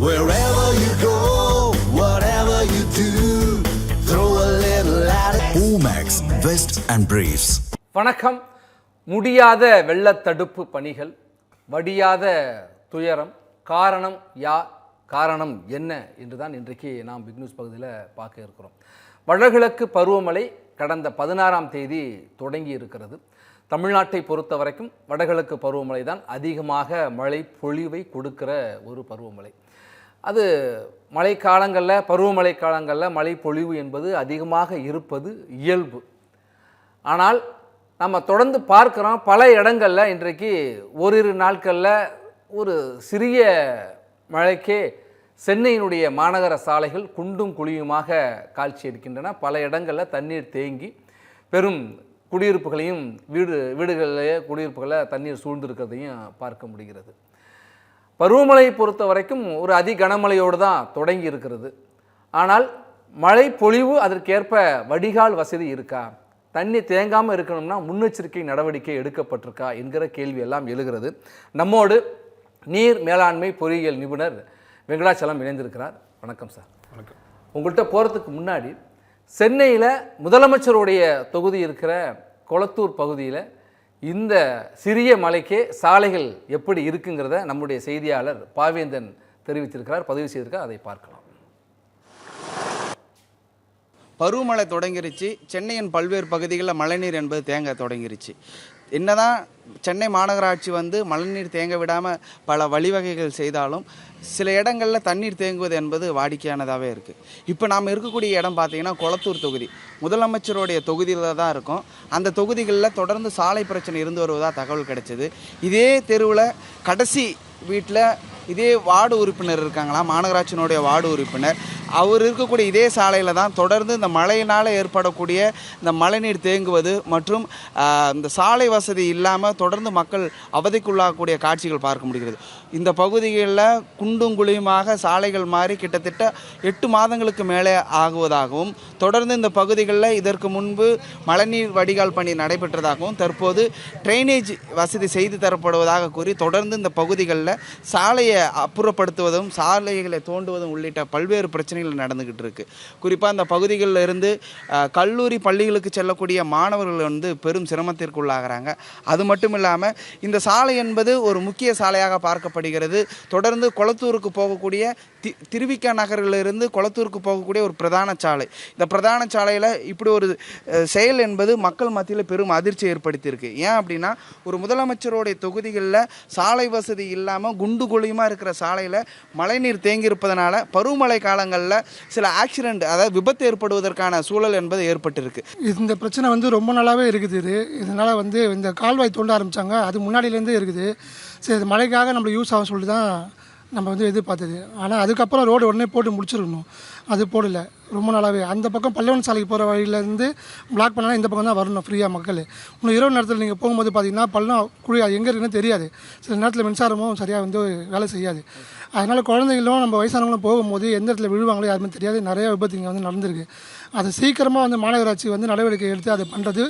Wherever you go, whatever you do, throw a little at it. Omax, Vest and Briefs. வணக்கம் முடியாத வெள்ளத்தடுப்பு பணிகள் வடியாத துயரம் காரணம் யார் காரணம் என்ன என்று தான் இன்றைக்கு நாம் பிக் நியூஸ் பகுதியில் பார்க்க இருக்கிறோம் வடகிழக்கு பருவமழை கடந்த பதினாறாம் தேதி தொடங்கி இருக்கிறது தமிழ்நாட்டை பொறுத்த வரைக்கும் வடகிழக்கு பருவமழை தான் அதிகமாக மழை பொழிவை கொடுக்கிற ஒரு பருவமழை அது மழைக்காலங்களில் பருவமழை காலங்களில் மழை பொழிவு என்பது அதிகமாக இருப்பது இயல்பு. ஆனால் நம்ம தொடர்ந்து பார்க்குறோம் பல இடங்களில் இன்றைக்கு ஓரிரு நாட்களில் ஒரு சிறிய மழைக்கே சென்னையினுடைய மாநகர சாலைகள் குண்டும் குழியுமாக காட்சி இருக்கின்றன பல இடங்களில் தண்ணீர் தேங்கி பெரும் குடியிருப்புகளையும் வீடு வீடுகளிலேயே குடியிருப்புகளை தண்ணீர் சூழ்ந்திருக்கிறதையும் பார்க்க முடிகிறது. பருவமழையை பொறுத்த வரைக்கும் ஒரு அதி கனமழையோடு தான் தொடங்கி இருக்கிறது. ஆனால் மழை பொழிவு அதற்கேற்ப வடிகால் வசதி இருக்கா? தண்ணி தேங்காமல் இருக்கணும்னா முன்னெச்சரிக்கை நடவடிக்கை எடுக்கப்பட்டிருக்கா? என்கிற கேள்வி எல்லாம் எழுகிறது. நம்மோடு நீர் மேலாண்மை பொறியியல் நிபுணர் வெங்கடாச்சலம் இணைந்திருக்கிறார். வணக்கம் சார். வணக்கம். உங்கள்கிட்ட போகிறதுக்கு முன்னாடி சென்னையில் முதலமைச்சருடைய தொகுதி இருக்கிற கொளத்தூர் பகுதியில் இந்த சிறிய மலைக்கே சாலைகள் எப்படி இருக்குங்கிறத நம்முடைய செய்தியாளர் பாவேந்தன் தெரிவித்திருக்கிறார். பதிவு செய்திருக்கார் அதை பார்க்கலாம். பருவமழை தொடங்கிருச்சு. சென்னையின் பல்வேறு பகுதிகளில் மழைநீர் என்பது தேங்க தொடங்கிருச்சு. என்னதான் சென்னை மாநகராட்சி வந்து மழைநீர் தேங்க விடாமல் பல வழிவகைகள் செய்தாலும் சில இடங்களில் தண்ணீர் தேங்குவது என்பது வாடிக்கையானதாகவே இருக்குது இப்போ நாம் இருக்கக்கூடிய இடம் பார்த்திங்கன்னா கொளத்தூர் தொகுதி. முதலமைச்சருடைய தொகுதியில் தான் இருக்கும். அந்த தொகுதிகளில் தொடர்ந்து சாலை பிரச்சனை இருந்து வருவதாக தகவல் கிடைச்சிது. இதே தெருவில் கடைசி வீட்டில் இதே வார்டு உறுப்பினர் இருக்காங்களா? மாநகராட்சியினுடைய வார்டு உறுப்பினர். அவர் இருக்கக்கூடிய இதே சாலையில் தான் தொடர்ந்து இந்த மழையினால் ஏற்படக்கூடிய இந்த மழைநீர் தேங்குவது மற்றும் இந்த சாலை வசதி இல்லாமல் தொடர்ந்து மக்கள் அவதிக்குள்ளாகக்கூடிய காட்சிகள் பார்க்க முடிகிறது. இந்த பகுதிகளில் குண்டும் குழியுமாக சாலைகள் மாறி கிட்டத்தட்ட எட்டு மாதங்களுக்கு மேலே ஆகுவதாகவும் தொடர்ந்து இந்த பகுதிகளில் இதற்கு முன்பு மழைநீர் வடிகால் பணி நடைபெற்றதாகவும் தற்போது ட்ரைனேஜ் வசதி செய்து தரப்படுவதாக கூறி தொடர்ந்து இந்த பகுதிகளில் சாலையை அப்புறப்படுத்துவதும் சாலைகளை தோண்டுவதும் உள்ளிட்ட பல்வேறு பிரச்சனைகள் நடந்துக்கிட்டு இருக்குது குறிப்பாக அந்த பகுதிகளில் இருந்து கல்லூரி பள்ளிகளுக்கு செல்லக்கூடிய மாணவர்கள் வந்து பெரும் சிரமத்திற்குள்ளாகிறாங்க. அது மட்டும் இல்லாமல் இந்த சாலை என்பது ஒரு முக்கிய சாலையாக காணப்படுகிறது. தொடர்ந்து கொளத்தூருக்கு போகக்கூடிய தி திருவிக்கா நகரிலிருந்து கொளத்தூருக்கு போகக்கூடிய ஒரு பிரதான சாலை. இந்த பிரதான சாலையில் இப்படி ஒரு செயல் என்பது மக்கள் மத்தியில் பெரும் அதிர்ச்சி ஏற்படுத்தியிருக்கு. ஏன் அப்படின்னா ஒரு முதலமைச்சருடைய தொகுதிகளில் சாலை வசதி இல்லாமல் குண்டு குழியுமாக இருக்கிற சாலையில் மழைநீர் தேங்கியிருப்பதனால பருவமழை காலங்களில் சில ஆக்சிடென்ட் அதாவது விபத்து ஏற்படுவதற்கான சூழல் என்பது ஏற்பட்டிருக்கு. இந்த பிரச்சனை வந்து ரொம்ப நாளாகவே இருக்குது இது. இதனால் வந்து இந்த கால்வாய் தோண்ட ஆரம்பித்தாங்க அது முன்னாடியிலேருந்தே இருக்குது. சரி இது மழைக்காக நம்மளுக்கு யூஸ் ஆகும் சொல்லிட்டு தான் நம்ம வந்து எதிர்பார்த்தது. ஆனால் அதுக்கப்புறம் ரோடு உடனே போட்டு முடிச்சிடணும். அது போடல. ரொம்ப நாளாகவே அந்த பக்கம் பல்லவன் சாலைக்கு போகிற வழியிலேருந்து பிளாக் பண்ணால் இந்த பக்கம் தான் வரணும் ஃப்ரீயாக மக்கள். இன்னும் இரவு நேரத்தில் நீங்கள் போகும்போது பார்த்தீங்கன்னா பள்ளம் குழி அது எங்கே இருக்குன்னு தெரியாது. சில நேரத்தில் மின்சாரமும் சரியாக வந்து வேலை செய்யாது. அதனால் குழந்தைங்களும் நம்ம வயசானவங்களும் போகும்போது எந்த இடத்துல விழுவாங்களோ யாருமே தெரியாது. நிறையா விபத்து இங்கே வந்து நடந்திருக்கு. அது சீக்கிரமாக வந்து மாநகராட்சி வந்து நடவடிக்கை எடுத்து அதை பண்ணுறது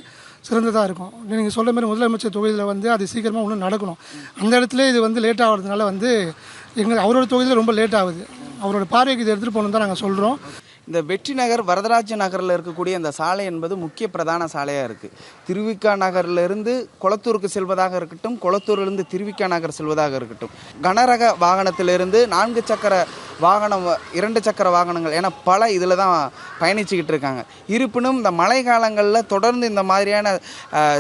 சிறந்ததாக இருக்கும். நீங்கள் சொல்கிற மாதிரி முதலமைச்சர் தொகுதியில் வந்து அது சீக்கிரமாக இன்னும் நடக்கணும். அந்த இடத்துல இது வந்து லேட் ஆகிறதுனால வந்து எங்கள் அவரோட தொகுதியில் ரொம்ப லேட் ஆகுது. அவரோட பார்வைக்கு இதை எடுத்துகிட்டு போகணுன்னு தான் நாங்கள் சொல்கிறோம் இந்த வெற்றி நகர் வரதராஜ நகரில் இருக்கக்கூடிய இந்த சாலை என்பது முக்கிய பிரதான சாலையாக இருக்குது திருவிக்கா நகர்லேருந்து குளத்தூருக்கு செல்வதாக இருக்கட்டும் குளத்தூர்லேருந்து திருவிக்கா நகர் செல்வதாக இருக்கட்டும். கனரக வாகனத்திலிருந்து நான்கு சக்கர வாகனம் இரண்டு சக்கர வாகனங்கள் ஏன்னா பல இதில் தான் பயணிச்சுக்கிட்டு இருக்காங்க. இருப்பினும் இந்த மழை காலங்களில் தொடர்ந்து இந்த மாதிரியான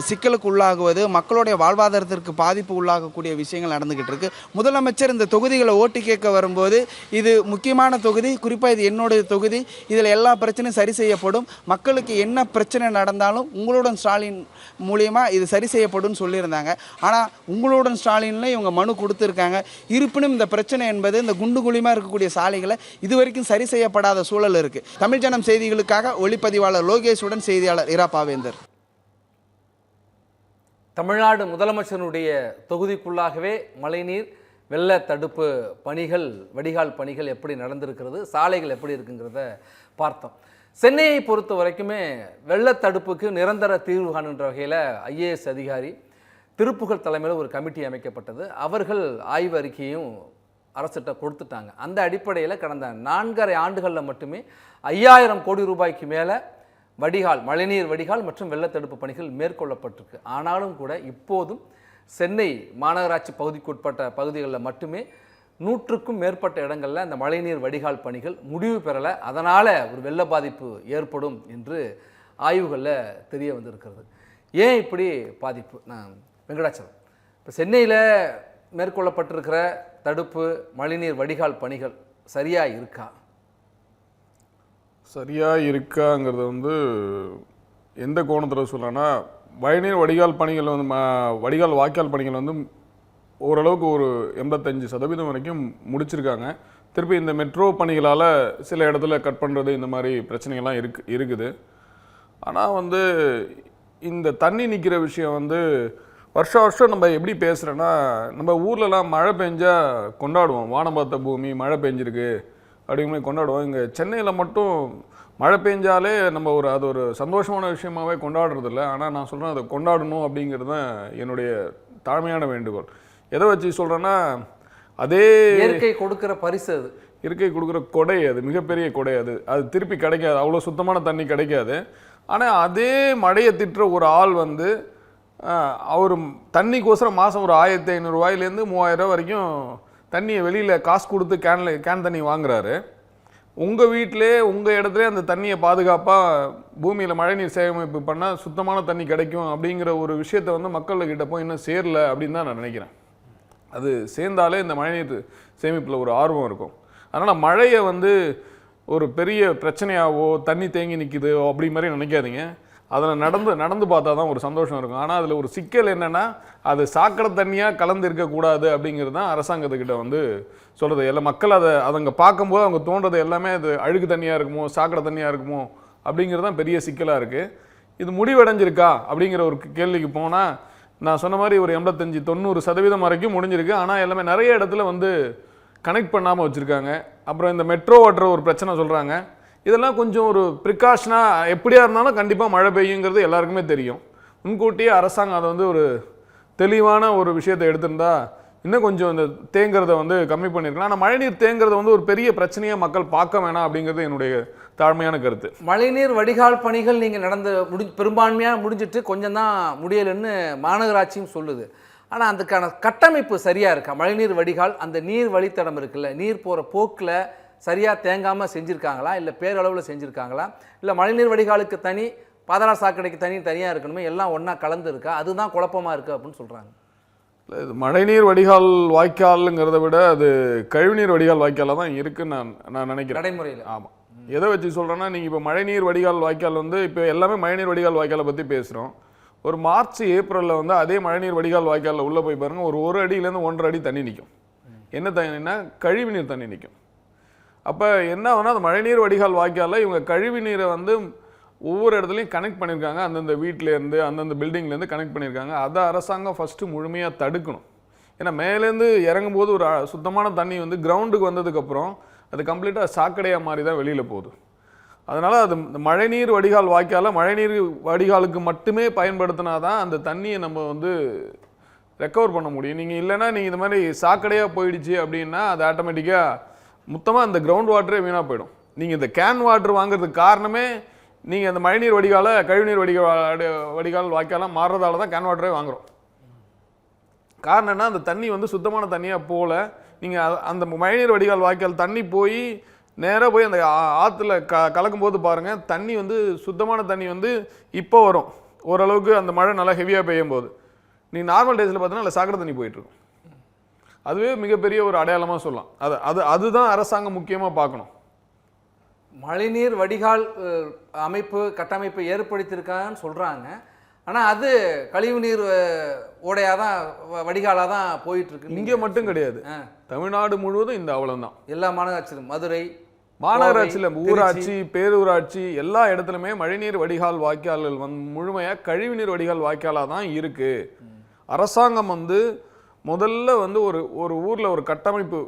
சிக்கலுக்கு உள்ளாகுவது மக்களுடைய வாழ்வாதாரத்திற்கு பாதிப்பு உள்ளாகக்கூடிய விஷயங்கள் நடந்துக்கிட்டு இருக்குது முதலமைச்சர் இந்த தொகுதிகளை ஓட்டு கேட்க வரும்போது இது முக்கியமான தொகுதி குறிப்பாக இது என்னுடைய தொகுதி இதில் எல்லா பிரச்சனையும் சரி செய்யப்படும். மக்களுக்கு என்ன பிரச்சனை நடந்தாலும் உங்களுடன் ஸ்டாலின் மூலியமாக இது சரி செய்யப்படும் சொல்லியிருந்தாங்க. ஆனால் உங்களுடன் ஸ்டாலின்ல இவங்க மனு கொடுத்துருக்காங்க. இருப்பினும் இந்த பிரச்சனை என்பது இந்த குண்டு குழியுமா இருக்கக்கூடிய சாலைகளை இதுவரைக்கும் சரி செய்யப்படாத சூழல் இருக்கு. தமிழ் ஜனம் செய்திகளுக்காக ஒளிப்பதிவாளர் லோகேஷுடன் செய்தியாளர் இரா பாவேந்தர். தமிழ்நாடு முதலமைச்சருடைய தொகுதிக்குள்ளாகவே மழைநீர் வெள்ள தடுப்பு பணிகள் வடிகால் பணிகள் எப்படி நடந்திருக்கிறது சாலைகள் எப்படி இருக்குங்கிறத பார்த்தோம். சென்னையை பொறுத்த வரைக்குமே வெள்ள தடுப்புக்கு நிரந்தர தீர்வு காணுன்ற வகையில் ஐஏஎஸ் அதிகாரி திருப்புகழ் தலைமையில் ஒரு கமிட்டி அமைக்கப்பட்டது. அவர்கள் ஆய்வு அறிக்கையும் அரசிட்ட கொடுத்துட்டாங்க. அந்த அடிப்படையில் கடந்த நான்கரை ஆண்டுகளில் மட்டுமே ஐயாயிரம் கோடி ரூபாய்க்கு மேலே வடிகால் மழைநீர் வடிகால் மற்றும் வெள்ளத்தடுப்பு பணிகள் மேற்கொள்ளப்பட்டிருக்கு. ஆனாலும் கூட இப்போதும் சென்னை மாநகராட்சி பகுதிக்குட்பட்ட பகுதிகளில் மட்டுமே நூற்றுக்கும் மேற்பட்ட இடங்களில் அந்த மழைநீர் வடிகால் பணிகள் முடிவு பெறலை. அதனால் ஒரு வெள்ள பாதிப்பு ஏற்படும் என்று ஆய்வுகளில் தெரிய வந்திருக்கிறது. ஏன் இப்படி பாதிப்பு? நான் வெங்கடாச்சலம். இப்போ சென்னையில் மேற்கொள்ளப்பட்டிருக்கிற தடுப்பு மழைநீர் வடிகால் பணிகள் சரியாக இருக்கா? சரியாக இருக்காங்கிறது வந்து எந்த கோணத்தில் சொல்லலாம்னா வயநீர் வடிகால் பணிகள் வந்து வடிகால் வாய்க்கால் பணிகள் வந்து ஓரளவுக்கு ஒரு எண்பத்தஞ்சு சதவீதம் வரைக்கும் முடிச்சிருக்காங்க. திருப்பி இந்த மெட்ரோ பணிகளால் சில இடத்துல கட் பண்ணுறது இந்த மாதிரி பிரச்சனைகள்லாம் இருக்கு இருக்குது. ஆனால் வந்து இந்த தண்ணி நிற்கிற விஷயம் வந்து வருஷம் வருஷம் நம்ம எப்படி பேசுகிறோன்னா நம்ம ஊர்லலாம் மழை பெஞ்சா கொண்டாடுவோம். வானம் பார்த்த பூமி மழை பெஞ்சிருக்கு. அப்படிங்கிற மாதிரி கொண்டாடுவோம். இங்கே சென்னையில் மட்டும் மழை பெஞ்சாலே நம்ம ஒரு அது ஒரு சந்தோஷமான விஷயமாவே கொண்டாடுறதில்ல. ஆனால் நான் சொல்கிறேன் அதை கொண்டாடணும் அப்படிங்கிறது தான் என்னுடைய தாழ்மையான வேண்டுகோள். எதை வச்சு சொல்கிறேன்னா அதே இயற்கை கொடுக்கிற பரிசு அது. இருக்கை கொடுக்குற கொடை அது மிகப்பெரிய கொடை அது. அது திருப்பி கிடைக்காது அவ்வளோ சுத்தமான தண்ணி கிடைக்காது. ஆனால் அதே மழையை திட்டுற ஒரு ஆள் வந்து அவர் தண்ணிக்கோசரம் மாதம் ஒரு ஆயிரத்தி ஐநூறுரூவாயிலேருந்து மூவாயிரம் வரைக்கும் தண்ணியை வெளியில் காசு கொடுத்து கேனில் கேன் தண்ணி வாங்குறாரு. உங்கள் வீட்டிலே உங்கள் இடத்துல அந்த தண்ணியை பாதுகாப்பாக பூமியில் மழைநீர் சேகரிப்பு பண்ணால் சுத்தமான தண்ணி கிடைக்கும் அப்படிங்கிற ஒரு விஷயத்தை வந்து மக்கள்கிட்ட போய் இன்னும் சேரல அப்படின்னு தான் நான் நினைக்கிறேன். அது சேர்ந்தாலே இந்த மழைநீர் சேமிப்பில் ஒரு ஆர்வம் இருக்கும். அதனால் மழையை வந்து ஒரு பெரிய பிரச்சனையாவோ தண்ணி தேங்கி நிற்கிதோ அப்படி மாதிரி நினைக்காதீங்க. அதில் நடந்து நடந்து பார்த்தா தான் ஒரு சந்தோஷம் இருக்கும். ஆனால் அதில் ஒரு சிக்கல் என்னென்னா அது சாக்கடை தண்ணியாக கலந்து இருக்கக்கூடாது அப்படிங்கிறது தான் அரசாங்கத்துக்கிட்ட வந்து சொல்கிறது எல்லாம் மக்கள் அதை அதங்க பார்க்கும்போது அவங்க தோன்றது எல்லாமே அது அழுக்கு தண்ணியாக இருக்குமோ சாக்கடை தண்ணியாக இருக்குமோ அப்படிங்கிறது தான் பெரிய சிக்கலாக இருக்குது இது முடிவடைஞ்சிருக்கா அப்படிங்கிற ஒரு கேள்விக்கு போனால் நான் சொன்ன மாதிரி ஒரு எண்பத்தஞ்சு தொண்ணூறு சதவீதம் வரைக்கும் முடிஞ்சிருக்கு. ஆனால் எல்லாமே நிறைய இடத்துல வந்து கனெக்ட் பண்ணாமல் வச்சுருக்காங்க. அப்புறம் இந்த மெட்ரோ ஓட்டுற ஒரு பிரச்சனை சொல்கிறாங்க இதெல்லாம் கொஞ்சம் ஒரு ப்ரிகாஷனாக எப்படியா இருந்தாலும் கண்டிப்பாக மழை பெய்யுங்கிறது எல்லாருக்குமே தெரியும். முன்கூட்டியே அரசாங்கம் அதை வந்து ஒரு தெளிவான ஒரு விஷயத்தை எடுத்திருந்தா இன்னும் கொஞ்சம் இந்த தேங்குறத வந்து கம்மி பண்ணியிருக்கலாம் ஆனால் மழைநீர் தேங்குறத வந்து ஒரு பெரிய பிரச்சனையாக மக்கள் பார்க்க வேணாம் அப்படிங்கிறது என்னுடைய தாழ்மையான கருத்து. மழைநீர் வடிகால் பணிகள் நீங்கள் நடந்து முடி பெரும்பான்மையாக முடிஞ்சிட்டு கொஞ்சம் தான் முடியலைன்னு மாநகராட்சியும் சொல்லுது. ஆனால் அதுக்கான கட்டமைப்பு சரியாக இருக்கா? மழைநீர் வடிகால் அந்த நீர் வழித்தடம் இருக்குல்ல நீர் போகிற போக்கில் சரியாக தேங்காமல் செஞ்சுருக்காங்களா? இல்லை பேரளவில் செஞ்சுருக்காங்களா? இல்லை மழைநீர் வடிகாலுக்கு தனி பாதாள சாக்கடைக்கு தனி தனியாக இருக்கணுமே? எல்லாம் ஒன்றா கலந்து இருக்கா அதுதான் குழப்பமாக இருக்குது அப்படின்னு சொல்கிறாங்க இல்ல, இது மழைநீர் வடிகால் வாய்க்காலுங்கிறத விட அது கழிவுநீர் வடிகால் வாய்க்காலாக தான் இருக்குன்னு நான் நான் நினைக்கிறேன். நடைமுறையில். ஆமாம் எதை வச்சு சொல்கிறேன்னா நீங்கள் இப்போ மழைநீர் வடிகால் வாய்க்கால் வந்து இப்போ எல்லாமே மழைநீர் வடிகால் வாய்க்காலை பற்றி பேசுகிறோம் ஒரு மார்ச் ஏப்ரலில் வந்து அதே மழைநீர் வடிகால் வாய்க்காலில் உள்ளே போய் பாருங்கள் ஒரு ஒரு அடியிலேருந்து ஒன்றரை அடி தண்ணி நிற்கும் என்ன தண்ணினா கழிவுநீர் தண்ணி நிற்கும் அப்போ என்ன ஆகுனா அந்த மழைநீர் வடிகால் வாய்க்காலில் இவங்க கழிவு நீரை வந்து ஒவ்வொரு இடத்துலையும் கனெக்ட் பண்ணியிருக்காங்க அந்தந்த வீட்டிலேருந்து அந்தந்த பில்டிங்லேருந்து கனெக்ட் பண்ணியிருக்காங்க அதை அரசாங்கம் ஃபஸ்ட்டு முழுமையாக தடுக்கணும். ஏன்னா மேலேருந்து இறங்கும்போது ஒரு சுத்தமான தண்ணி வந்து கிரவுண்டுக்கு வந்ததுக்கப்புறம் அது கம்ப்ளீட்டாக சாக்கடையாக மாதிரி தான் வெளியில் போகுது. அதனால் அது இந்த மழைநீர் வடிகால் வாய்க்கால மழைநீர் வடிகாலுக்கு மட்டுமே பயன்படுத்தினா தான் அந்த தண்ணியை நம்ம வந்து ரெக்கவர் பண்ண முடியும். நீங்கள் இல்லைன்னா நீங்கள் இந்த மாதிரி சாக்கடையாக போயிடுச்சு அப்படின்னா அது ஆட்டோமேட்டிக்காக மொத்தமாக அந்த கிரவுண்ட் வாட்டரே வீணாக போயிடும். நீங்கள் இந்த கேன் வாட்டர் வாங்குறதுக்கு காரணமே நீங்கள் அந்த மழைநீர் வடிகால கழிவுநீர் வடிகால் வடிகால் வாய்க்காலாம் மாறுறதால தான் கேன் வாட்டரே வாங்குறோம். காரணம் என்ன? அந்த தண்ணி வந்து சுத்தமான தண்ணியாக போகல. நீங்கள் அந்த மழைநீர் வடிகால் வாய்க்கால் தண்ணி போய் நேராக போய் அந்த ஆ- க கலக்கும்போது பாருங்கள் தண்ணி வந்து சுத்தமான தண்ணி வந்து இப்போ வரும். ஓரளவுக்கு அந்த மழை நல்லா ஹெவியாக பெய்யும் போது நீ நார்மல் டேஸில் பார்த்தீங்கன்னா அதில் சாக்கடை தண்ணி போயிட்டுருக்கும் அதுவே மிகப்பெரிய ஒரு அடையாளமாக சொல்லலாம். அது அது அதுதான் அரசாங்கம் முக்கியமாக பார்க்கணும். மழைநீர் வடிகால் அமைப்பு கட்டமைப்பு ஏற்படுத்தியிருக்காங்கன்னு சொல்கிறாங்க ஆனால் அது கழிவுநீர் ஓடையாக தான் வடிகாலாக தான் போயிட்டு இருக்கு இங்கே மட்டும் கிடையாது. தமிழ்நாடு முழுவதும் இந்த அவலம் தான். எல்லா மாநகராட்சியிலும் மதுரை மாநகராட்சியில் ஊராட்சி பேரூராட்சி எல்லா இடத்துலையுமே மழைநீர் வடிகால் வாய்க்கால்கள் வந்து முழுமையாக கழிவுநீர் வடிகால் வாய்க்காலாக தான் இருக்கு. அரசாங்கம் வந்து முதல்ல வந்து ஒரு ஒரு ஊரில் ஒரு கட்டமைப்பு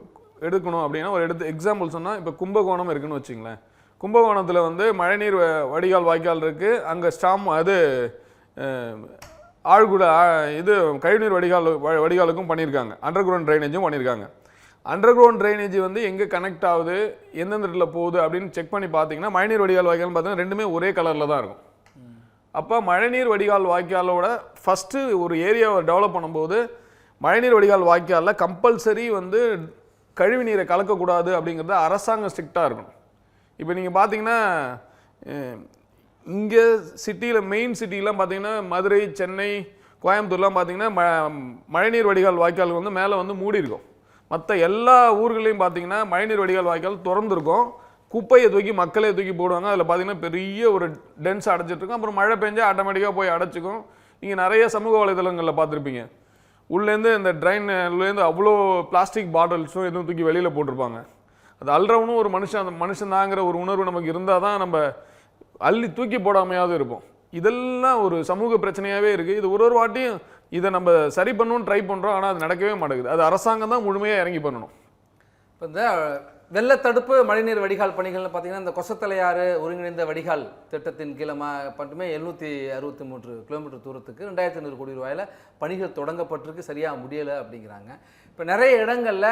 எடுக்கணும் அப்படின்னா ஒரு எடுத்து எக்ஸாம்பிள் சொன்னால் இப்போ கும்பகோணம் இருக்குன்னு வச்சுங்களேன். கும்பகோணத்தில் வந்து மழைநீர் வ- வடிகால் வாய்க்கால் இருக்குது அங்கே ஸ்டாம் அது ஆழ்குட இது கழிவுநீர் வடிகால் வ- வடிகாலுக்கும் பண்ணியிருக்காங்க. அண்டர் கிரவுண்ட் ட்ரைனேஜும் பண்ணியிருக்காங்க. அண்டர் கிரவுண்ட் ட்ரைனேஜ் வந்து எங்கே கனெக்ட் ஆகுது எந்தெந்த இடத்துல போகுது அப்படின்னு செக் பண்ணி பார்த்தீங்கன்னா மழைநீர் வடிகால் வாய்க்கால்னு பார்த்தீங்கன்னா ரெண்டுமே ஒரே கலரில் தான் இருக்கும். அப்போ மழைநீர் வடிகால் வாய்க்காலோட ஃபஸ்ட்டு ஒரு ஏரியாவை டெவலப் பண்ணும்போது மழைநீர் வடிகால் வாய்க்காலில் கம்பல்சரி வந்து கழிவு நீரை கலக்கக்கூடாது அப்படிங்கிறது அரசாங்கம் ஸ்ட்ரிக்டாக இருக்கணும். இப்போ நீங்கள் பார்த்தீங்கன்னா இங்கே சிட்டியில் மெயின் சிட்டிலாம் பார்த்தீங்கன்னா மதுரை சென்னை கோயம்புத்தூர்லாம் பார்த்தீங்கன்னா ம மழைநீர் வடிகால் வாய்க்கால் வந்து மேலே வந்து மூடி இருக்கும். மற்ற எல்லா ஊர்களையும் பார்த்தீங்கன்னா மழைநீர் வடிகால் வாய்க்கால் திறந்துருக்கும். குப்பையை தூக்கி மக்களே தூக்கி போடுவாங்க. அதில் பார்த்தீங்கன்னா பெரிய ஒரு டென்ஸ் அடைச்சிட்ருக்கும் அப்புறம் மழை பெஞ்சால் ஆட்டோமேட்டிக்காக போய் அடைச்சிக்கும். நீங்கள் நிறைய சமூக வலைதளங்களில் பார்த்துருப்பீங்க உள்ளேருந்து இந்த ட்ரைன்லேருந்து அவ்வளோ பிளாஸ்டிக் பாட்டில்ஸும் எதுவும் தூக்கி வெளியில் போட்டிருப்பாங்க. அது அல்றவனும் ஒரு மனுஷன் அந்த மனுஷன் தாங்கிற ஒரு உணர்வு நமக்கு இருந்தால் தான் நம்ம அள்ளி தூக்கி போடாமையாவது இருப்போம். இதெல்லாம் ஒரு சமூக பிரச்சனையாகவே இருக்குது இது ஒரு ஒரு வாட்டியும் இதை நம்ம சரி பண்ணணும்னு ட்ரை பண்ணுறோம் ஆனால் அது நடக்கவே மாட்டேங்குது. அது அரசாங்கம் தான் முழுமையாக இறங்கி பண்ணணும். இப்போ இந்த வெள்ளத்தடுப்பு மழைநீர் வடிகால் பணிகள்னு பார்த்தீங்கன்னா இந்த கொசத்தலையாறு ஒருங்கிணைந்த வடிகால் திட்டத்தின் கீழே மட்டுமே எழுநூற்றி அறுபத்தி மூன்று கிலோமீட்டர் தூரத்துக்கு ரெண்டாயிரத்தி ஐநூறு கோடி ரூபாயில் பணிகள் தொடங்கப்பட்டிருக்கு. சரியாக முடியலை அப்படிங்கிறாங்க. இப்போ நிறைய இடங்களில்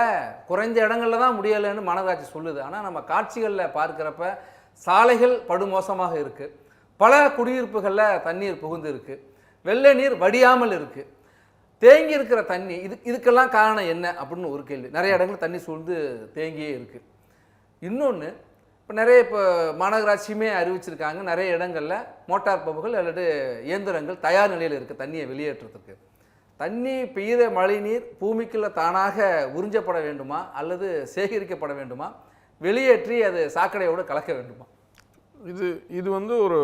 குறைஞ்ச இடங்களில் தான் முடியலைன்னு மாநகராட்சி சொல்லுது. ஆனால் நம்ம காட்சிகளில் பார்க்குறப்ப சாலைகள் படுமோசமாக இருக்குது பல குடியிருப்புகளில் தண்ணீர் புகுந்து இருக்குது வெள்ளை நீர் வடியாமல் இருக்குது தேங்கி இருக்கிற தண்ணி இது இதுக்கெல்லாம் காரணம் என்ன அப்படின்னு ஒரு கேள்வி. நிறைய இடங்களில் தண்ணி சூழ்ந்து தேங்கியே இருக்குது இன்னொன்று இப்போ நிறைய இப்போ மாநகராட்சியுமே அறிவிச்சிருக்காங்க நிறைய இடங்களில் மோட்டார் பம்புகள் அல்லது இயந்திரங்கள் தயார் நிலையில் இருக்குது தண்ணியை வெளியேற்றுறதுக்கு. தண்ணி பெய்கிற மழைநீர் பூமிக்குள்ளே தானாக உறிஞ்சப்பட வேண்டுமா அல்லது சேகரிக்கப்பட வேண்டுமா? வெளியேற்றி அது சாக்கடையோடு கலக்க வேண்டுமா? இது இது வந்து ஒரு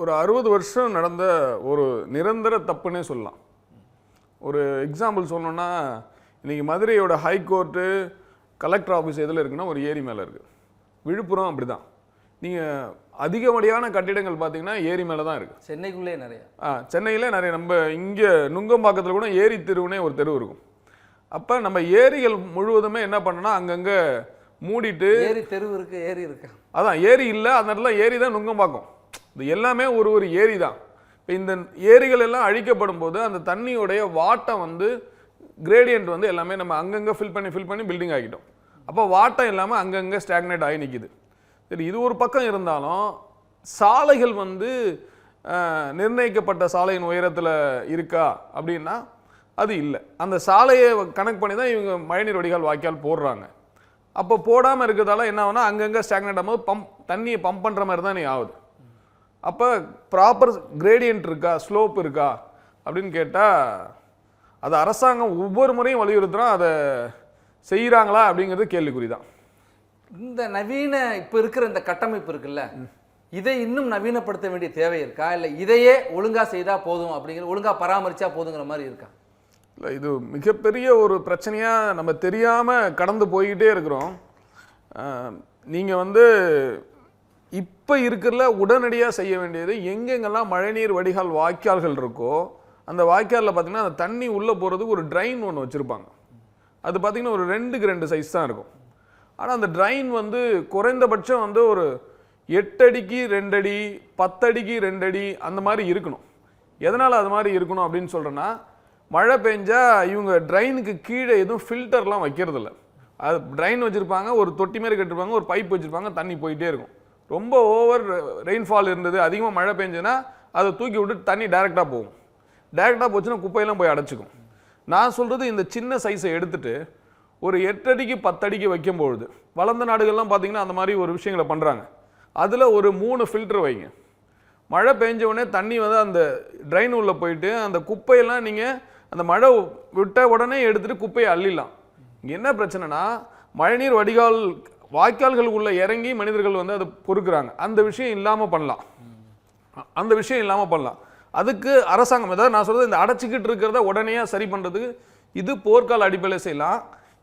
ஒரு அறுபது வருஷம் நடந்த ஒரு நிரந்தர தப்புன்னே சொல்லலாம். ஒரு எக்ஸாம்பிள் சொல்லணும்னா இன்னைக்கு மதுரையோட ஹைகோர்ட்டு கலெக்டர் ஆஃபீஸ் எதில் இருக்குன்னா ஒரு ஏரி மேலே இருக்குது விழுப்புரம் அப்படி தான் நீங்கள் அதிகப்படியான கட்டிடங்கள் பார்த்தீங்கன்னா ஏரி மேலே தான் இருக்குது சென்னைக்குள்ளே நிறைய. ஆ சென்னையில் நிறைய. நம்ம இங்கே நுங்கம்பாக்கத்தில் கூட ஏரி தெருவுனே ஒரு தெரு இருக்கும். அப்போ நம்ம ஏரிகள் முழுவதுமே என்ன பண்ணோன்னா அங்கங்கே மூடிட்டு ஏரி தெருவு இருக்கு ஏரி இருக்கு? அதான் ஏரி இல்லை அந்த இடத்துல ஏரி தான் நுங்கம்பாக்கம். இது எல்லாமே ஒரு ஒரு ஏரி தான் இப்போ இந்த ஏரிகள் எல்லாம் அழிக்கப்படும் போது அந்த தண்ணியுடைய வாட்டம் வந்து கிரேடியன்ட் வந்து எல்லாமே நம்ம அங்கங்கே ஃபில் பண்ணி ஃபில் பண்ணி பில்டிங் ஆகிட்டோம் அப்போ வாட்டம் இல்லாமல் அங்கங்கே ஸ்டாக்னேட் ஆகி நிற்கிது சரி இது ஒரு பக்கம் இருந்தாலும் சாலைகள் வந்து நிர்ணயிக்கப்பட்ட சாலையின் உயரத்தில் இருக்கா அப்படின்னா அது இல்லை. அந்த சாலையை கணக்கு பண்ணி தான் இவங்க மழைநீர் வடிகால் வாய்க்கால் போடுறாங்க. அப்போ போடாமல் இருக்கிறதால என்ன ஆகுனா அங்கங்கே ஸ்டாக்னேட் ஆகும்போது பம்ப் தண்ணியை பம்ப் பண்ணுற மாதிரி தான் நீ ஆகுது. அப்போ ப்ராப்பர் கிரேடியன்ட் இருக்கா ஸ்லோப் இருக்கா அப்படின்னு கேட்டால் அது அரசாங்கம் ஒவ்வொரு முறையும் வலியுறுத்துறோம் அதை செய்கிறாங்களா அப்படிங்கிறது கேள்விக்குறி தான் இந்த நவீன இப்போ இருக்கிற இந்த கட்டமைப்பு இருக்குல்ல இதை இன்னும் நவீனப்படுத்த வேண்டிய தேவை இருக்கா? இல்லை இதையே ஒழுங்கா செய்தா போதும் அப்படிங்கிற ஒழுங்கா பராமரிச்சா போதுங்கிற மாதிரி இருக்கா? இல்லை இது மிகப்பெரிய ஒரு பிரச்சனையாக நம்ம தெரியாமல் கடந்து போய்கிட்டே இருக்கிறோம். நீங்கள் வந்து இப்போ இருக்கிறல உடனடியாக செய்ய வேண்டியது எங்கெங்கெல்லாம் மழைநீர் வடிகால் வாய்க்கால்கள் இருக்கோ அந்த வாய்க்காலில் பார்த்தீங்கன்னா அந்த தண்ணி உள்ளே போகிறதுக்கு ஒரு ட்ரைன் ஒன்று வச்சுருப்பாங்க. அது பார்த்தீங்கன்னா ஒரு ரெண்டுக்கு ரெண்டு சைஸ் தான் இருக்கும். ஆனால் அந்த ட்ரைன் வந்து குறைந்தபட்சம் வந்து ஒரு எட்டு அடிக்கு பத்தடிக்கு ரெண்டடி அந்த மாதிரி இருக்கணும். எதனால் அது மாதிரி இருக்கணும் அப்படின்னு சொல்கிறேன்னா மழை பெஞ்சால் இவங்க ட்ரைனுக்கு கீழே எதுவும் ஃபில்டர்லாம் வைக்கிறதில்ல. அது ட்ரைன் வச்சுருப்பாங்க ஒரு தொட்டி மாதிரி கட்டிருப்பாங்க ஒரு பைப் வச்சுருப்பாங்க தண்ணி போயிட்டே இருக்கும். ரொம்ப ஓவர் ரெயின்ஃபால் இருந்தது அதிகமாக மழை பெஞ்சுன்னா அதை தூக்கி விட்டு தண்ணி டேரெக்டாக போகும். டேரெக்டாக போச்சுன்னா குப்பையெல்லாம் போய் அடைச்சிக்கும். நான் சொல்கிறது இந்த சின்ன சைஸை எடுத்துட்டு ஒரு எட்டடிக்கு பத்தடிக்கு வைக்கும் பொழுது வளர்ந்த நாடுகள்லாம் பார்த்திங்கன்னா அந்த மாதிரி ஒரு விஷயங்களை பண்ணுறாங்க அதில் ஒரு மூணு ஃபில்ட்ரு வைங்க. மழை பெஞ்ச உடனே தண்ணி வந்து அந்த ட்ரைன் உள்ளே போயிட்டு அந்த குப்பையெல்லாம் நீங்கள் அந்த மழை விட்ட உடனே எடுத்துகிட்டு குப்பையை அள்ளிடலாம். இங்கே என்ன பிரச்சனைனா மழைநீர் வடிகால் வாய்க்கால்கள் உள்ள இறங்கி மனிதர்கள் வந்து அதை பொறுக்கிறாங்க. அந்த விஷயம் இல்லாமல் பண்ணலாம். அந்த விஷயம் இல்லாமல் பண்ணலாம். அதுக்கு அரசாங்கம் ஏதாவது நான் சொல்கிறது இந்த அடைச்சிக்கிட்டு இருக்கிறத உடனே சரி பண்ணுறதுக்கு இது போர்க்கால அடிப்படையில் செய்யலாம்.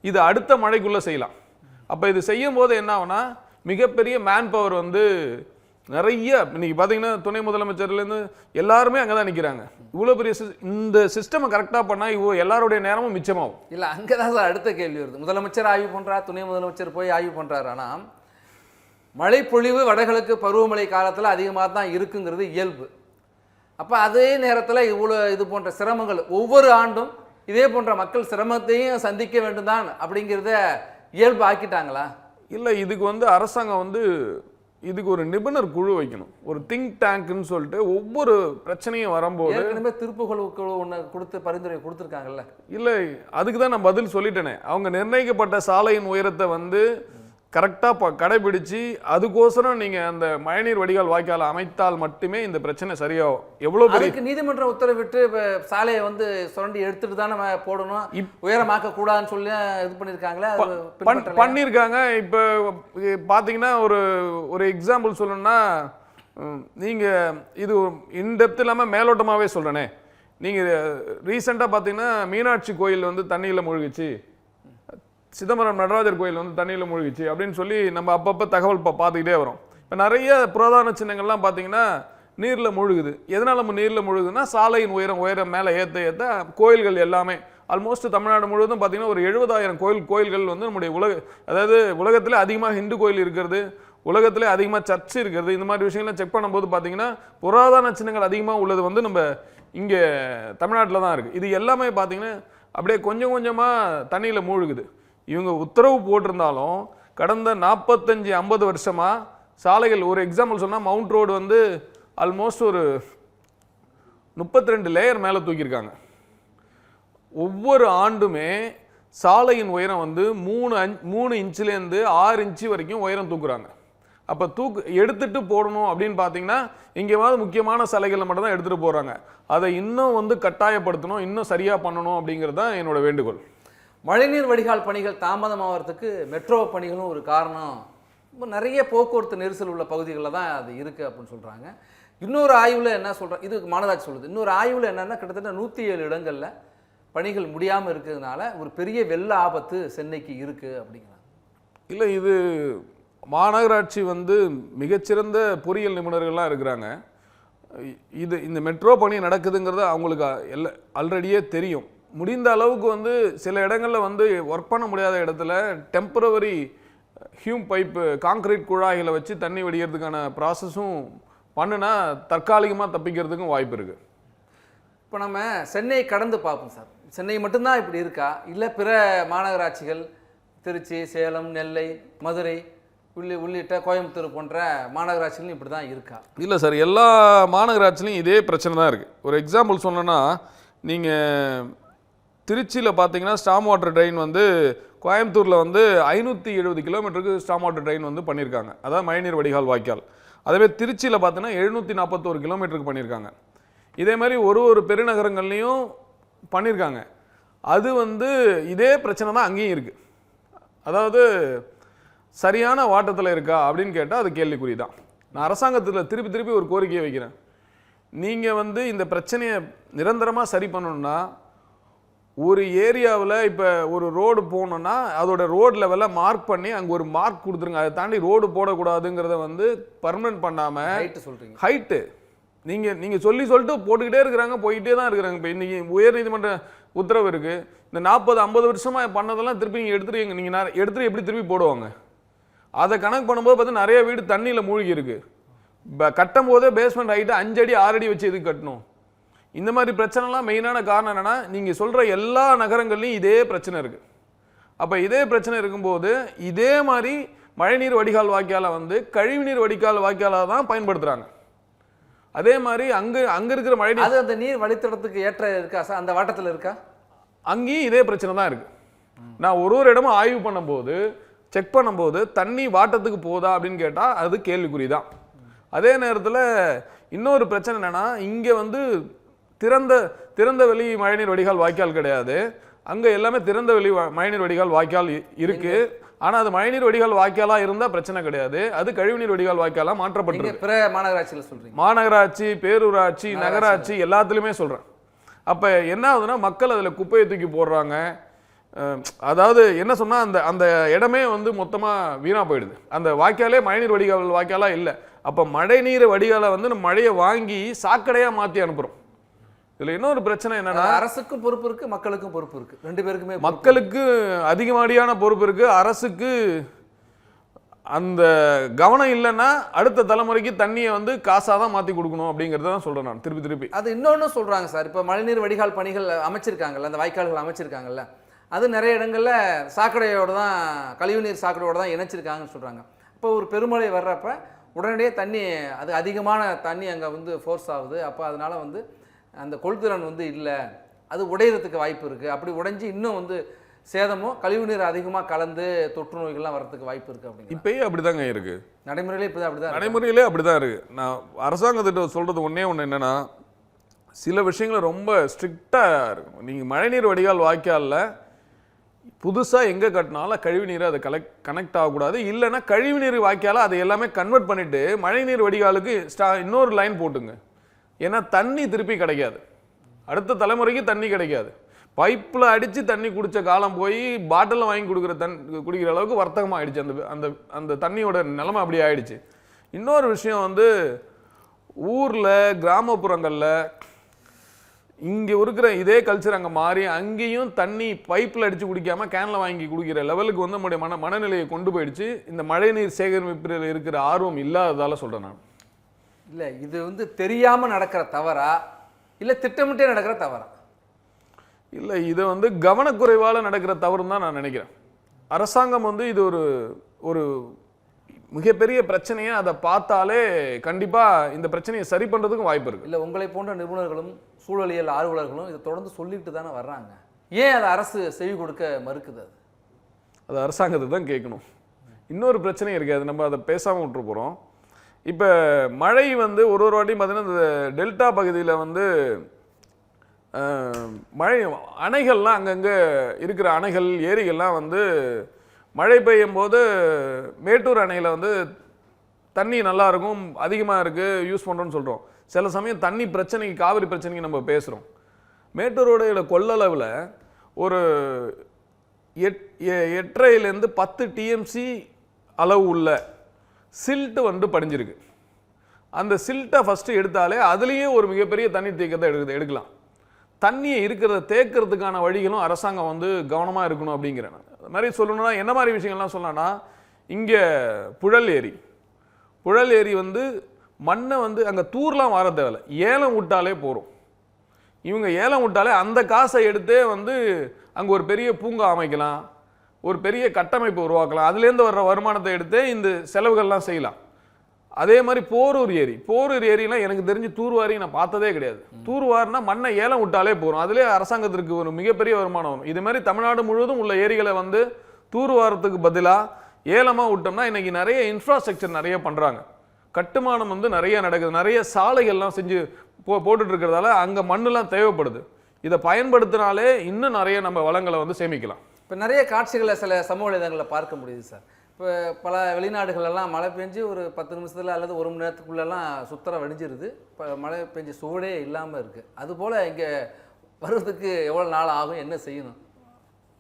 இது அடுத்த மழைக்குள்ளே செய்யலாம். அப்போ இது செய்யும் போது என்ன ஆகுனா மிகப்பெரிய மேன் பவர் வந்து நிறைய இன்னைக்கு பார்த்தீங்கன்னா துணை முதலமைச்சர்லேருந்து எல்லாருமே அங்கே தான் நிற்கிறாங்க இவ்வளோ பெரிய இந்த சிஸ்டமை கரெக்டாக பண்ணால் இவ்வளோ எல்லாருடைய நேரமும் மிச்சமாகும். இல்லை அங்கே தான் சார் அடுத்த கேள்வி வருது. முதலமைச்சர் ஆய்வு பண்றார் துணை முதலமைச்சர் போய் ஆய்வு பண்றாரு. ஆனால் மழைப்பொழிவு வடகிழக்கு பருவமழை காலத்தில் அதிகமாக தான் இருக்குங்கிறது இயல்பு. அப்போ அதே நேரத்தில் இவ்வளோ இது போன்ற சிரமங்கள் ஒவ்வொரு ஆண்டும் இதே போன்ற மக்கள் சிரமத்தையும் சந்திக்க வேண்டும் தான் அப்படிங்கிறத இயல்பு ஆக்கிட்டாங்களா இல்லை இதுக்கு வந்து அரசாங்கம் வந்து இதுக்கு ஒரு நிபுணர் குழு வைக்கணும். ஒரு திங்க் டேங்க்னு சொல்லிட்டு ஒவ்வொரு பிரச்சனையும் வரும்போது ஏற்கனவே திருப்புகழ் குழு ஒன்று கொடுத்து பரிந்துரை கொடுத்துருக்காங்கல்ல? இல்லை அதுக்கு தான் நான் பதில் சொல்லிட்டேனே. அவங்க நிர்ணயிக்கப்பட்ட சாலையின் உயரத்தை வந்து கரெக்டாக ப கடைபிடிச்சு அதுக்கோசரம் நீங்கள் அந்த மழைநீர் வடிகால் வாய்க்கால் அமைத்தால் மட்டுமே இந்த பிரச்சனை சரியாகும் எவ்வளோ பெரிய அதுக்கு நீதிமன்றம் உத்தரவிட்டு இப்ப சாலையை வந்து சுரண்டி எடுத்துட்டு தான் நம்ம போடணும். உயரமாக்க கூடாதுன்னு சொல்லி இது பண்ணிருக்காங்களே அது பண் பின்பற்றலையா? பண்ணியிருக்காங்க. இப்போ பார்த்தீங்கன்னா ஒரு ஒரு எக்ஸாம்பிள் சொல்லணும்னா ம், நீங்க இது இன்டெப்த் இல்லாமல் மேலோட்டமாகவே சொல்கிறேனே நீங்கள் ரீசெண்டாக பார்த்தீங்கன்னா மீனாட்சி கோயில் வந்து தண்ணியில் மூழ்கிச்சு. சிதம்பரம் நடராஜர் கோயில் வந்து தண்ணியில் மூழ்கிச்சு அப்படின்னு சொல்லி நம்ம அப்பப்போ தகவல் பா பார்த்துக்கிட்டே வரோம். இப்போ நிறைய புராதான சின்னங்கள்லாம் பார்த்தீங்கன்னா நீரில் மூழ்குது. எதனால் நம்ம நீரில் முழுகுதுன்னா சாலையின் உயரம் உயரம் மேலே ஏற்ற ஏற்ற கோயில்கள் எல்லாமே. ஆல்மோஸ்ட் தமிழ்நாடு முழுவதும் பார்த்திங்கன்னா ஒரு எழுபதாயிரம் கோயில் கோயில்கள் வந்து நம்முடைய உலக அதாவது உலகத்தில் அதிகமாக ஹிந்து கோயில் இருக்கிறது உலகத்திலே அதிகமாக சர்ச் இருக்கிறது இந்த மாதிரி விஷயங்கள்லாம் செக் பண்ணும்போது பார்த்தீங்கன்னா புராதன சின்னங்கள் அதிகமாக உள்ளது வந்து நம்ம இங்கே தமிழ்நாட்டில் தான் இருக்குது இது எல்லாமே பார்த்திங்கன்னா அப்படியே கொஞ்சம் கொஞ்சமாக தண்ணியில் மூழ்குது. இவங்க உத்தரவு போட்டிருந்தாலும் கடந்த நாற்பத்தஞ்சு ஐம்பது வருஷமாக சாலைகள் ஒரு எக்ஸாம்பிள் சொன்னால் மவுண்ட் ரோடு வந்து ஆல்மோஸ்ட் ஒரு முப்பத்தி ரெண்டு லேயர் மேலே தூக்கியிருக்காங்க. ஒவ்வொரு ஆண்டுமே சாலையின் உயரம் வந்து மூணு அஞ் மூணு இன்ச்சுலேருந்து ஆறு இன்ச்சு வரைக்கும் உயரம் தூக்குறாங்க. அப்போ தூக்கு எடுத்துட்டு போடணும் அப்படின்னு பார்த்தீங்கன்னா இங்கேயாவது முக்கியமான சாலைகளை மட்டும் தான் எடுத்துகிட்டு போகிறாங்க அதை இன்னும் வந்து கட்டாயப்படுத்தணும் இன்னும் சரியாக பண்ணணும் அப்படிங்கிறது தான் என்னோட வேண்டுகோள். மழைநீர் வடிகால் பணிகள் தாமதமாகிறதுக்கு மெட்ரோ பணிகளும் ஒரு காரணம். நிறைய போக்குவரத்து நெரிசல் உள்ள பகுதிகளில் தான் அது இருக்குது அப்படின்னு சொல்கிறாங்க இன்னொரு ஆய்வில் என்ன சொல்கிறேன் இது மாநகராட்சி சொல்லுது. இன்னொரு ஆய்வில் என்னென்னா கிட்டத்தட்ட நூற்றி ஏழு இடங்களில் பணிகள் முடியாமல் இருக்கிறதுனால ஒரு பெரிய வெள்ள ஆபத்து சென்னைக்கு இருக்குது அப்படிங்கிறாங்க. இல்லை இது மாநகராட்சி வந்து மிகச்சிறந்த பொறியியல் நிபுணர்கள்லாம் இருக்கிறாங்க. இது இந்த மெட்ரோ பணி நடக்குதுங்கிறது அவங்களுக்கு எல்லா ஆல்ரெடியே தெரியும். முடிந்த அளவுக்கு வந்து சில இடங்களில் வந்து ஒர்க் பண்ண முடியாத இடத்துல டெம்பரவரி ஹியூம் பைப்பு காங்க்ரீட் குழாய்களை வச்சு தண்ணி வடிகிறதுக்கான ப்ராசஸும் பண்ணுனா தற்காலிகமாக தப்பிக்கிறதுக்கும் வாய்ப்பு இருக்குது இப்போ நம்ம சென்னை கடந்து பார்ப்போம் சார். சென்னை மட்டும்தான் இப்படி இருக்கா? இல்லை பிற மாநகராட்சிகள் திருச்சி சேலம் நெல்லை மதுரை உள்ளி உள்ளிட்ட கோயம்புத்தூர் போன்ற மாநகராட்சிகளும் இப்படி தான் இருக்கா? இல்லை சார் எல்லா மாநகராட்சிலையும் இதே பிரச்சனை தான் இருக்குது ஒரு எக்ஸாம்பிள் சொன்னேன்னா நீங்கள் திருச்சியில் பார்த்தீங்கன்னா ஸ்டாம் வாட்டர் ட்ரெயின் வந்து கோயம்புத்தூரில் வந்து ஐநூற்றி எழுபது கிலோமீட்டருக்கு ஸ்டாம் வாட்டர் ட்ரெயின் வந்து பண்ணியிருக்காங்க அதாவது மழைநீர் வடிகால் வாய்க்கால். அதேமாதிரி திருச்சியில் பார்த்தீங்கன்னா எழுநூற்றி நாற்பத்தோரு கிலோமீட்டருக்கு பண்ணியிருக்காங்க இதே மாதிரி ஒரு ஒரு பெருநகரங்கள்லையும் பண்ணியிருக்காங்க அது வந்து இதே பிரச்சனை தான் அங்கேயும் இருக்குது அதாவது சரியான வாட்டத்தில் இருக்கா அப்படின்னு கேட்டால் அது கேள்விக்குறி தான். நான் அரசாங்கத்தில் திருப்பி திருப்பி ஒரு கோரிக்கையை வைக்கிறேன். நீங்கள் வந்து இந்த பிரச்சனையை நிரந்தரமாக சரி பண்ணணுன்னா ஒரு ஏரியாவில் இப்போ ஒரு ரோடு போகணுன்னா அதோட ரோட் லெவலில் மார்க் பண்ணி அங்கே ஒரு மார்க் கொடுத்துருங்க. அதை தாண்டி ரோடு போடக்கூடாதுங்கிறத வந்து பர்மனன்ட் பண்ணாமல் ரைட்டு சொல்கிறீங்க ஹைட்டு நீங்கள் நீங்கள் சொல்லி சொல்லிட்டு போட்டுக்கிட்டே இருக்கிறாங்க போய்கிட்டே தான் இருக்கிறாங்க. இப்போ இன்றைக்கி உயர்நீதிமன்ற உத்தரவு இருக்குது இந்த நாற்பது ஐம்பது வருஷமாக பண்ணதெல்லாம் திருப்பி நீங்கள் எடுத்துருவீங்க. நீங்கள் எடுத்துட்டு எப்படி திருப்பி போடுவாங்க? அதை கணக்கு பண்ணும்போது பார்த்தா நிறைய வீடு தண்ணியில் மூழ்கி இருக்கு ப- கட்டும் போதே பேஸ்மெண்ட் ஹைட்டு அஞ்சு அடி ஆறு அடி வச்சு எதுக்கு கட்டணும்? இந்த மாதிரி பிரச்சனைலாம் மெயினான காரணம் என்னன்னா நீங்கள் சொல்கிற எல்லா நகரங்கள்லையும் இதே பிரச்சனை இருக்குது அப்போ இதே பிரச்சனை இருக்கும்போது இதே மாதிரி மழைநீர் வடிகால் வாய்க்காலை வந்து கழிவுநீர் வடிகால் வாய்க்காலாக தான் பயன்படுத்துகிறாங்க அதே மாதிரி அங்கே அங்கே இருக்கிற மழைநீர் அது அந்த நீர் வழித்தடத்துக்கு ஏற்ற இருக்கா? சார் அந்த வாட்டத்தில் இருக்கா? அங்கேயும் இதே பிரச்சனை தான் இருக்கு. நான் ஒரு ஒரு இடமும் ஆய்வு பண்ணும்போது செக் பண்ணும்போது தண்ணி வாட்டத்துக்கு போதா அப்படின்னு கேட்டால் அது கேள்விக்குறி தான். அதே நேரத்தில் இன்னொரு பிரச்சனை என்னன்னா இங்கே வந்து திறந்த திறந்த வெளி மழைநீர் வடிகால் வாய்க்கால் கிடையாது. அங்கே எல்லாமே திறந்த வெளி மழைநீர் வடிகால் வாய்க்கால் இ- இருக்கு. ஆனால் அது மழைநீர் வடிகால் வாய்க்காலாக இருந்தால் பிரச்சனை கிடையாது. அது கழிவுநீர் வடிகால் வாய்க்காலாக மாற்றப்பட்டிருக்கு. பிற மாநகராட்சியில் சொல்றீங்க. மாநகராட்சி பேரூராட்சி நகராட்சி எல்லாத்துலேயுமே சொல்கிறேன் அப்போ என்ன ஆகுதுன்னா மக்கள் அதில் குப்பையை தூக்கி போடுறாங்க. அதாவது என்ன சொன்னால் அந்த அந்த இடமே வந்து மொத்தமாக வீணாக போயிடுது. அந்த வாய்க்காலே மழைநீர் வடிகால் வாய்க்காலாக இல்லை. அப்போ மழைநீர் வடிகாலை வந்து நம்ம மழையை வாங்கி சாக்கடையாக மாற்றி அனுப்புகிறோம் இதில் இன்னொரு பிரச்சனை என்னன்னா அரசுக்கும் பொறுப்பு இருக்கு மக்களுக்கும் பொறுப்பு இருக்கு. ரெண்டு பேருக்குமே. மக்களுக்கு அதிகமாடியான பொறுப்பு இருக்கு. அரசுக்கு அந்த கவனம் இல்லைன்னா அடுத்த தலைமுறைக்கு தண்ணியை வந்து காசாக தான் மாற்றி கொடுக்கணும் அப்படிங்கிறத தான் சொல்கிறேன் நான். திருப்பி திருப்பி. அது இன்னொன்னு சொல்றாங்க சார். இப்போ மழைநீர் வடிகால் பணிகள் அமைச்சிருக்காங்கல்ல அந்த வாய்க்கால்கள் அமைச்சிருக்காங்கல்ல அது நிறைய இடங்கள்ல சாக்கடையோட தான் கழிவுநீர் சாக்கடையோட தான் இணைச்சிருக்காங்கன்னு சொல்றாங்க. இப்போ ஒரு பெருமழை வர்றப்ப உடனடியே தண்ணி அது அதிகமான தண்ணி அங்கே வந்து ஃபோர்ஸ் ஆகுது. அப்போ அதனால வந்து அந்த கொள்திறன் வந்து இல்லை. அது உடையறதுக்கு வாய்ப்பு இருக்குது அப்படி உடைஞ்சு இன்னும் வந்து சேதமும் கழிவுநீர் அதிகமாக கலந்து தொற்று நோய்கள்லாம் வரதுக்கு வாய்ப்பு இருக்குது அப்படிங்க இப்போயே அப்படிதாங்க இருக்கு. நடைமுறையிலே இப்போ அப்படி தான் நடைமுறையிலே அப்படிதான் இருக்கு. நான் அரசாங்கத்திட்ட சொல்றது ஒண்ணே ஒன்று என்னன்னா சில விஷயங்களை ரொம்ப ஸ்ட்ரிக்டாக இருக்கும். நீங்கள் மழைநீர் வடிகால் வாய்க்காலில் புதுசாக எங்கே கட்டினாலும் கழிவுநீர் அதை கலெக்ட் கனெக்ட் ஆகக்கூடாது. இல்லைன்னா கழிவுநீர் வாய்க்கால அதை எல்லாமே கன்வெர்ட் பண்ணிட்டு மழைநீர் வடிகாலுக்கு ஸ்டா இன்னொரு லைன் போட்டுங்க. ஏன்னா தண்ணி திருப்பி கிடைக்காது. அடுத்த தலைமுறைக்கு தண்ணி கிடைக்காது. பைப்பில் அடித்து தண்ணி குடித்த காலம் போய் பாட்டிலில் வாங்கி கொடுக்குற தன் குடிக்கிற அளவுக்கு வர்த்தகமாக ஆயிடுச்சு அந்த அந்த அந்த தண்ணியோட நிலமை அப்படி ஆகிடுச்சு இன்னொரு விஷயம் வந்து ஊரில் கிராமப்புறங்களில் இங்கே இருக்கிற இதே கல்ச்சர் அங்கே மாறி அங்கேயும் தண்ணி பைப்பில் அடித்து குடிக்காமல் கேனில் வாங்கி குடிக்கிற லெவலுக்கு வந்து நம்முடைய மன மனநிலையை கொண்டு போயிடுச்சு. இந்த மழைநீர் சேகரிப்பில் இருக்கிற ஆர்வம் இல்லாததால் சொல்கிறேன் நான். இல்லை இது வந்து தெரியாமல் நடக்கிற தவறா? இல்லை திட்டமிட்டே நடக்கிற தவறா? இல்லை இதை வந்து கவனக்குறைவால் நடக்கிற தவறுன்னு தான் நான் நினைக்கிறேன். அரசாங்கம் வந்து இது ஒரு ஒரு மிகப்பெரிய பிரச்சனையை அதை பார்த்தாலே கண்டிப்பாக இந்த பிரச்சனையை சரி பண்ணுறதுக்கும் வாய்ப்பு இருக்குது இல்லை உங்களை போன்ற நிபுணர்களும் சூழலியல் ஆர்வலர்களும் இதை தொடர்ந்து சொல்லிட்டு தானே வர்றாங்க. ஏன் அதை அரசு செவி கொடுக்க மறுக்குது அது? அது அரசாங்கத்தை தான் கேட்கணும். இன்னொரு பிரச்சனை இருக்குது அது நம்ம அதை பேசாமல் விட்டுற போகிறோம் இப்போ மழை வந்து ஒரு ஒரு வாட்டியும் பார்த்தீங்கன்னா இந்த டெல்டா பகுதியில் வந்து மழை அணைகள்லாம் அங்கங்கே இருக்கிற அணைகள் ஏரிகள்லாம் வந்து மழை பெய்யும் போது மேட்டூர் அணையில் வந்து தண்ணி நல்லா இருக்கும் அதிகமாக இருக்குது யூஸ் பண்ணுறோன்னு சொல்கிறோம் சில சமயம் தண்ணி பிரச்சனைக்கு காவிரி பிரச்சனைக்கு நம்ம பேசுகிறோம் மேட்டூரோட கொள்ளளவில் ஒரு எட் எ- எட்டரைலேருந்து பத்து டிஎம்சி அளவு உள்ள சில்ட்டு வந்து படிஞ்சிருக்கு. அந்த சில்ட்டை ஃபஸ்ட்டு எடுத்தாலே அதுலேயே ஒரு மிகப்பெரிய தண்ணி தேக்கத்தை எடுக்க எடுக்கலாம். தண்ணியை இருக்கிறத தேக்கிறதுக்கான வழிகளும் அரசாங்கம் வந்து கவனமாக இருக்கணும் அப்படிங்கிறேன் அது மாதிரி சொல்லணும்னா என்ன மாதிரி விஷயங்கள்லாம் சொல்லலாம்னா இங்கே புழல் ஏரி. புழல் ஏரி வந்து மண்ணை வந்து அங்கே தூர்லாம் வார தேவையில்ல. ஏலம் விட்டாலே போகிறோம் இவங்க ஏலம் விட்டாலே அந்த காசை எடுத்தே வந்து அங்கே ஒரு பெரிய பூங்கா அமைக்கலாம். ஒரு பெரிய கட்டமைப்பு உருவாக்கலாம். அதுலேருந்து வர்ற வருமானத்தை எடுத்து இந்த செலவுகள்லாம் செய்யலாம். அதே மாதிரி போரூர் ஏரி. போரூர் ஏரியெலாம் எனக்கு தெரிஞ்சு தூர்வாரி நான் பார்த்ததே கிடையாது. தூர்வாரினா மண்ணை ஏலம் விட்டாலே போகிறோம் அதிலே அரசாங்கத்திற்கு ஒரு மிகப்பெரிய வருமானம் வரும். இது மாதிரி தமிழ்நாடு முழுவதும் உள்ள ஏரிகளை வந்து தூர்வாரத்துக்கு பதிலாக ஏலமாக விட்டோம்னா இன்றைக்கி நிறைய இன்ஃப்ராஸ்ட்ரக்சர் நிறைய பண்ணுறாங்க கட்டுமானம் வந்து நிறைய நடக்குது. நிறைய சாலைகள்லாம் செஞ்சு போ போட்டுட்ருக்கிறதால அங்கே மண்ணெலாம் தேவைப்படுது. இதை பயன்படுத்தினாலே இன்னும் நிறைய நம்ம வளங்களை வந்து சேமிக்கலாம். இப்போ நிறைய காட்சிகளை சில சமூக வலைதளங்களில் பார்க்க முடியுது சார். இப்போ பல வெளிநாடுகளெல்லாம் மழை பெஞ்சு ஒரு பத்து நிமிஷத்தில் அல்லது ஒரு மணி நேரத்துக்குள்ளெல்லாம் சுத்தரம் வெடிஞ்சிருது. இப்போ மழை பெஞ்ச சூடே இல்லாமல் இருக்குது அதுபோல் இங்கே வர்றதுக்கு எவ்வளோ நாள் ஆகும்? என்ன செய்யணும்?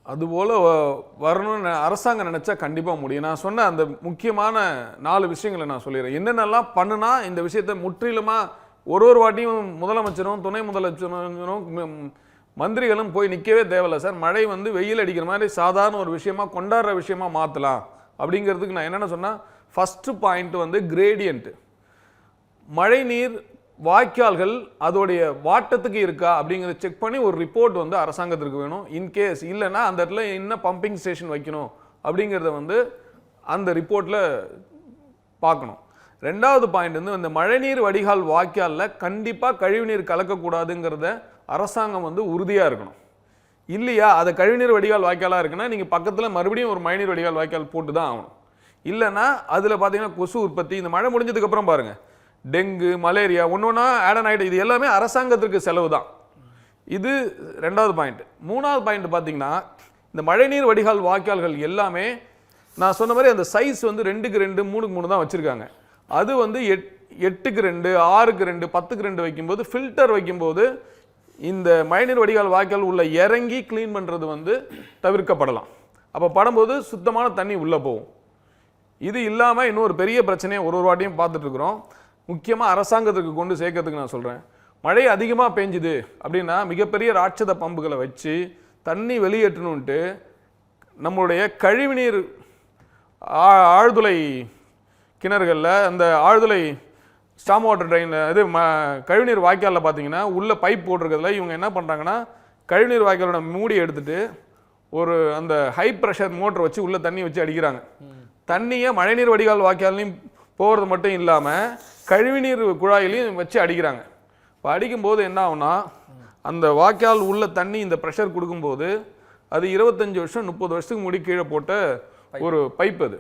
அதுபோல் வ- வரணும்னு அரசாங்கம் நினச்சா கண்டிப்பாக முடியும். நான் சொன்ன அந்த முக்கியமான நாலு விஷயங்களை நான் சொல்லிடுறேன். என்னென்னலாம் பண்ணுனா இந்த விஷயத்தை முற்றிலுமாக ஒரு ஒரு வாட்டியும் முதலமைச்சரும் துணை முதலமைச்சரும் மந்திரிகளும் போய் நிற்கவே தேவையில்ல சார். மழை வந்து வெயில் அடிக்கிற மாதிரி சாதாரண ஒரு விஷயமா கொண்டாடுற விஷயமா மாற்றலாம் அப்படிங்கிறதுக்கு நான் என்னென்ன சொன்னால் ஃபஸ்ட்டு பாயிண்ட் வந்து கிரேடியன்ட் மழைநீர் வாய்க்கால்கள் அதோடைய வாட்டத்துக்கு இருக்கா அப்படிங்கிறத செக் பண்ணி ஒரு ரிப்போர்ட் வந்து அரசாங்கத்திற்கு வேணும். இன்கேஸ் இல்லைன்னா அந்த இடத்துல என்ன பம்பிங் ஸ்டேஷன் வைக்கணும் அப்படிங்கிறத வந்து அந்த ரிப்போர்ட்டில் பார்க்கணும். ரெண்டாவது பாயிண்ட் வந்து இந்த மழைநீர் வடிகால் வாய்க்காலில் கண்டிப்பாக கழிவுநீர் கலக்கக்கூடாதுங்கிறத அரசாங்கம் வந்து உறுதியாக இருக்கணும். இல்லையா? அது கழிவுநீர் வடிகால் வாய்க்காலாக இருக்குன்னா நீங்கள் பக்கத்தில் மறுபடியும் ஒரு மழைநீர் வடிகால் வாய்க்கால் போட்டு தான் ஆகணும். இல்லைன்னா அதில் பார்த்தீங்கன்னா கொசு உற்பத்தி இந்த மழை முடிஞ்சதுக்கப்புறம் பாருங்கள் டெங்கு மலேரியா ஒன்று ஒன்றா ஆடன் ஆகிட்டு இது எல்லாமே அரசாங்கத்திற்கு செலவு தான். இது ரெண்டாவது பாயிண்ட் மூணாவது பாயிண்ட் பார்த்தீங்கன்னா இந்த மழைநீர் வடிகால் வாய்க்கால்கள் எல்லாமே நான் சொன்ன மாதிரி அந்த சைஸ் வந்து ரெண்டுக்கு ரெண்டு மூணுக்கு மூணு தான் வச்சுருக்காங்க. அது வந்து எட் எட்டுக்கு ரெண்டு ஆறுக்கு ரெண்டு பத்துக்கு ரெண்டு வைக்கும்போது ஃபில்டர் வைக்கும்போது இந்த மழைநீர் வடிகால் வாய்க்கால் உள்ள இறங்கி க்ளீன் பண்ணுறது வந்து தவிர்க்கப்படலாம். அப்போ படும்போது சுத்தமான தண்ணி உள்ளே போகும். இது இல்லாமல் இன்னொரு பெரிய பிரச்சனையை ஒரு ஒரு வாட்டியும் பார்த்துட்ருக்குறோம் முக்கியமாக அரசாங்கத்துக்கு கொண்டு சேர்க்கறதுக்கு நான் சொல்கிறேன் மழை அதிகமாக பெஞ்சுது அப்படின்னா மிகப்பெரிய ராட்சத பம்புகளை வச்சு தண்ணி வெளியேற்றணுன்ட்டு நம்மளுடைய கழிவுநீர் ஆ- ஆழ்துளை கிணறுகளில் அந்த ஆழ்துளை ஸ்டாம் வாட்டர் ட்ரெயின் இது ம கழிவுநீர் வாய்க்காலில் பார்த்தீங்கன்னா உள்ளே பைப் போட்டிருக்கிறதுல இவங்க என்ன பண்ணுறாங்கன்னா கழிவுநீர் வாய்க்காலோட மூடி எடுத்துட்டு ஒரு அந்த ஹை ப்ரெஷர் மோட்டர் வச்சு உள்ளே தண்ணி வச்சு அடிக்கிறாங்க. தண்ணியை மழைநீர் வடிகால் வாய்க்கால்லையும் போகிறது மட்டும் இல்லாமல் கழிவுநீர் குழாயிலையும் வச்சு அடிக்கிறாங்க. இப்போ அடிக்கும்போது என்ன ஆகும்னா அந்த வாய்க்கால் உள்ள தண்ணி இந்த ப்ரெஷர் கொடுக்கும்போது அது இருபத்தஞ்சி வருஷம் முப்பது வருஷத்துக்கு முடி கீழே போட்ட ஒரு பைப் அது.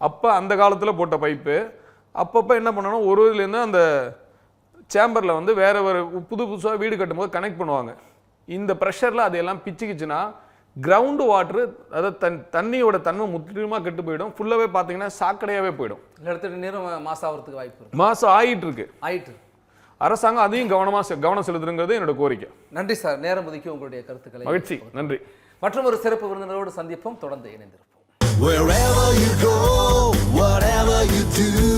அப்போ அந்த காலத்தில் போட்ட பைப்பு அப்பப்போ என்ன பண்ணணும் ஒரு இதுலேருந்து அந்த சேம்பரில் வந்து வேற ஒரு புது புதுசாக வீடு கட்டும்போது கனெக்ட் பண்ணுவாங்க. இந்த ப்ரெஷரில் அதையெல்லாம் பிச்சுக்கிச்சுன்னா கிரவுண்டு வாட்ரு அதாவது தன் தண்ணியோட தன்மை முற்றிலுமாக கெட்டு போயிடும். ஃபுல்லாகவே பார்த்தீங்கன்னா சாக்கடையாகவே போயிடும். இல்லை இடத்துல நேரம் மாசாகிறதுக்கு வாய்ப்பு இருக்கு. மாதம் ஆகிட்டு இருக்கு. ஆயிட்டு அரசாங்கம் அதையும் கவனமாக கவனம் செலுத்துங்கிறது என்னோட கோரிக்கை. நன்றி சார். நேரம் ஒதுக்கி உங்களுடைய கருத்துக்களை மகிழ்ச்சி. நன்றி. மற்றும் ஒரு சிறப்பு விருந்தினரோடு சந்திப்போம். தொடர்ந்து இணைந்திருப்போம். Wherever you go, whatever you do,